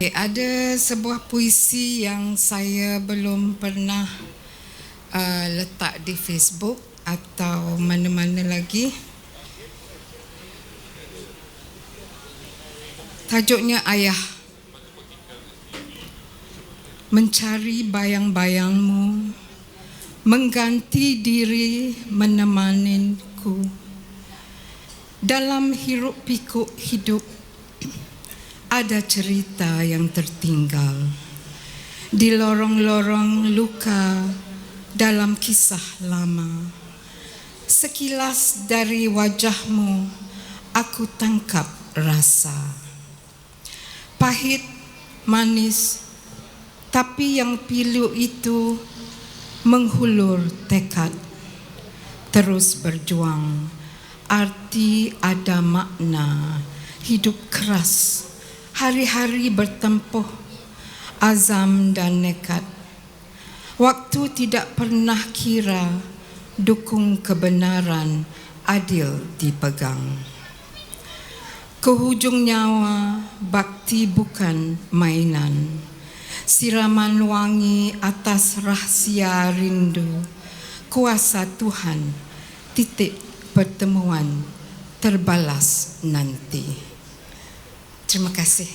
Okay, ada sebuah puisi yang saya belum pernah uh, letak di Facebook atau mana-mana lagi. Tajuknya Ayah. Mencari bayang-bayangmu, mengganti diri menemaninku. Dalam hiruk pikuk hidup ada cerita yang tertinggal di lorong-lorong luka dalam kisah lama. Sekilas dari wajahmu, aku tangkap rasa pahit, manis, tapi yang pilu itu menghulur tekad terus berjuang. Arti ada makna hidup keras hari-hari bertempuh azam dan nekat. Waktu tidak pernah kira dukung kebenaran adil dipegang. Ke hujung nyawa, bakti bukan mainan. Siraman wangi atas rahsia rindu. Kuasa Tuhan, titik pertemuan terbalas nanti. Terima kasih.